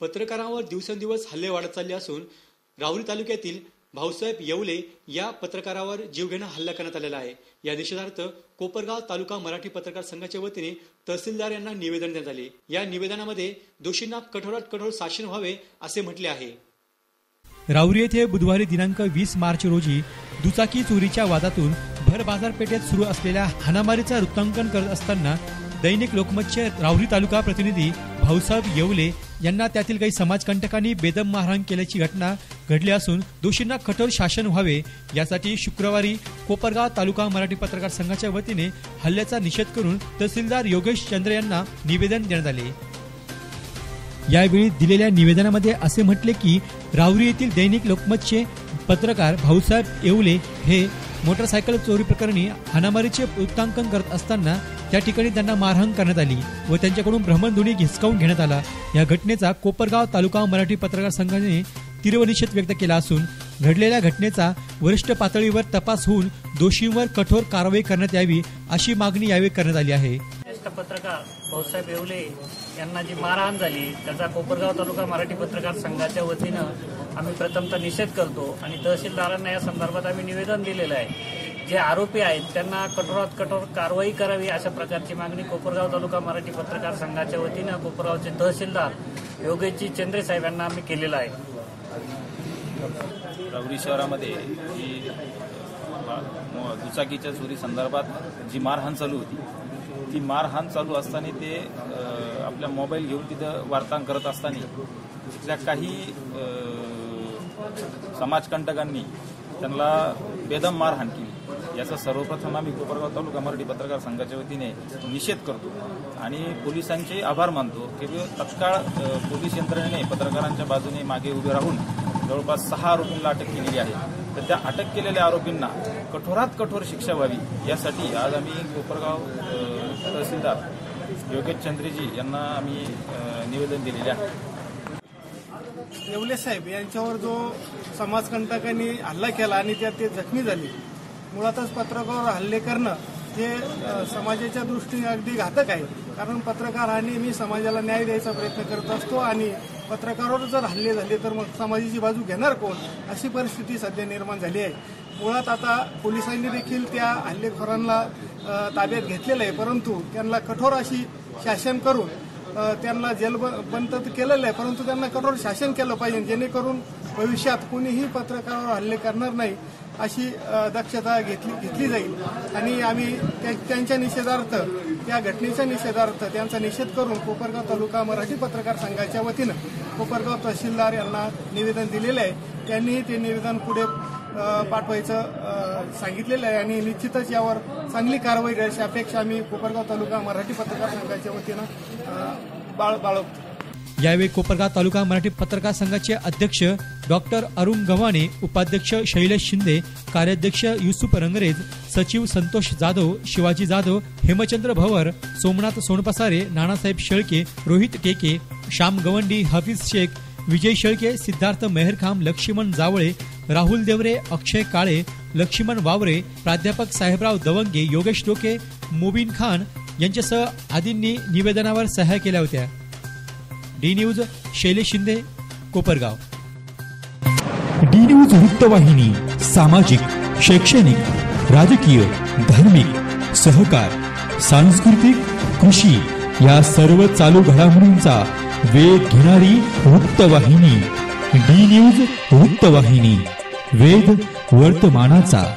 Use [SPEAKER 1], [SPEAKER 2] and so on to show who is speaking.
[SPEAKER 1] पत्रकारांवर दिवसेंदिवस हल्ले वाढत चालले असून राहुरी तालुक्यातील भाऊसाहेब येवले या पत्रकारावर जीवघेणा हल्ला करण्यात आलेला आहे. या निषेधार्थ कोपरगाव तालुका मराठी पत्रकार संघाच्या वतीने तहसीलदार यांना निवेदन देण्यात आले. या निवेदनामध्ये दोषींना कठोरात कठोर शासन व्हावे असे म्हटले आहे.
[SPEAKER 2] राऊरी येथे बुधवारी दिनांक वीस मार्च रोजी दुचाकी चोरीच्या वादातून भर बाजारपेठेत सुरू असलेल्या हाणामारीचा वृत्तांकन करत असताना दैनिक लोकमतचे राहुरी तालुका प्रतिनिधी भाऊसाहेब येवले यांना त्यातील काही समाजकंटकांनी बेदम मारहाण केल्याची घटना घडली असून दोषींना कठोर शासन व्हावे यासाठी शुक्रवारी कोपरगाव तालुका मराठी पत्रकार संघाच्या वतीने हल्ल्याचा निषेध करून तहसीलदार योगेश चंद्र यांना निवेदन देण्यात आले. यावेळी दिलेल्या निवेदनामध्ये असे म्हटले की राहुरी येथील दैनिक लोकमतचे पत्रकार भाऊसाहेब येवले हे मोटरसायकल चोरी प्रकरणी हाणामारीचे वृत्तांकन करत असताना त्या ठिकाणी त्यांना मारहाण करण्यात आली व त्यांच्याकडून भ्रमणध्वनी हिसकावून घेण्यात आला. या घटनेचा कोपरगाव तालुका मराठी पत्रकार संघाने तीव्र निषेध व्यक्त केला असून घडलेल्या घटनेचा वरिष्ठ पातळीवर तपास होऊन दोषींवर कठोर कारवाई करण्यात यावी अशी मागणी यावेळी करण्यात आली आहे.
[SPEAKER 3] ज्येष्ठ पत्रकार भाऊसाहेब येवले यांना जी मारहाण झाली त्याचा कोपरगाव तालुका मराठी पत्रकार संघाच्या वतीनं आम्ही प्रथमतः निषेध करतो आणि तहसीलदारांना या संदर्भात आम्ही निवेदन दिलेलं आहे. जे आरोपी आहेत त्यांना कठोरात कठोर कारवाई करावी अशा प्रकारची मागणी कोपरगाव तालुका मराठी पत्रकार संघाच्या वतीनं कोपरगावचे तहसीलदार योगेशजी चंद्रे साहेब यांना आम्ही केलेलं आहे.
[SPEAKER 4] रवरी शहरामध्ये दुचाकीच्या चोरी संदर्भात जी मारहाण चालू होती ती मारहाण चालू असताना ते आपल्या मोबाईल घेऊन तिथं वार्तांग करत असताना तिथल्या काही समाजकंटकांनी त्यांना बेदम मारहाण केली. याचा सर्वप्रथम आम्ही कोपरगाव तालुका मराठी पत्रकार संघाच्या वतीने निषेध करतो आणि पोलिसांचे आभार मानतो की तत्काळ पोलीस यंत्रणेने पत्रकारांच्या बाजूने मागे उभे राहून जवळपास सहा आरोपींना अटक केलेली आहे. तर त्या अटक केलेल्या आरोपींना कठोरात कठोर शिक्षा व्हावी यासाठी आज आम्ही कोपरगाव तहसीलदार योगेश चंद्रेजी यांना आम्ही निवेदन दिलेले आहे.
[SPEAKER 5] येवले साहेब यांच्यावर जो समाजकंटकांनी हल्ला केला आणि त्यात ते जखमी झाले मुळातच पत्रकारावर हल्ले करणं हे समाजाच्या दृष्टीने अगदी घातक आहे. कारण पत्रकार हा नेहमी समाजाला न्याय द्यायचा प्रयत्न करत असतो आणि पत्रकारावर जर हल्ले झाले तर मग समाजाची बाजू घेणार कोण? अशी परिस्थिती सध्या निर्माण झाली आहे. मुळात आता पोलिसांनी देखील त्या हल्लेखोरांना ताब्यात घेतलेलं आहे. परंतु त्यांना कठोर अशी शासन करून त्यांना जेलबंद तर केलेलं आहे परंतु त्यांना कठोर शासन केलं पाहिजे जेणेकरून भविष्यात कोणीही पत्रकारावर हल्ले करणार नाही. अशी दक्षता घेतली घेतली जाईल. आणि आम्ही त्यांच्या निषेधार्थ या घटनेच्या निषेधार्थ त्यांचा निषेध करून कोपरगाव तालुका मराठी पत्रकार संघाच्या वतीनं कोपरगाव तहसीलदार यांना निवेदन दिलेलं आहे. त्यांनीही ते निवेदन पुढे पाठवायचं सांगितलेलं आहे. आणि निश्चितच यावर चांगली कारवाई अशी अपेक्षा आम्ही कोपरगाव तालुका मराठी पत्रकार संघाच्या वतीनं बाळ बाळगतो.
[SPEAKER 2] यावेळी कोपरगाव तालुका मराठी पत्रकार संघाचे अध्यक्ष डॉक्टर अरुण गव्हाणे उपाध्यक्ष शैलेश शिंदे कार्याध्यक्ष युसुफ रंगरेज सचिव संतोष जाधव शिवाजी जाधव हेमचंद्र भवर सोमनाथ सोनपसारे नानासाहेब शेळके रोहित केके श्याम गवंडी हफीज शेख विजय शेळके सिद्धार्थ मेहरखाम लक्ष्मण जावळे राहुल देवरे अक्षय काळे लक्ष्मण वावरे प्राध्यापक साहेबराव दवंगे योगेश डोके मुबीन खान यांच्यासह आदींनी निवेदनावर सहाय्य केल्या होत्या. D news Shailesh Shinde Kopargaon.
[SPEAKER 6] D news वृत्तवाहिनी सामाजिक शैक्षणिक राजकीय धार्मिक सहकार सांस्कृतिक कृषी या सर्व चालू घडामोडींचा वेध घेणारी वृत्तवाहिनी. डी न्यूज वृत्तवाहिनी. वेध वर्तमानाचा.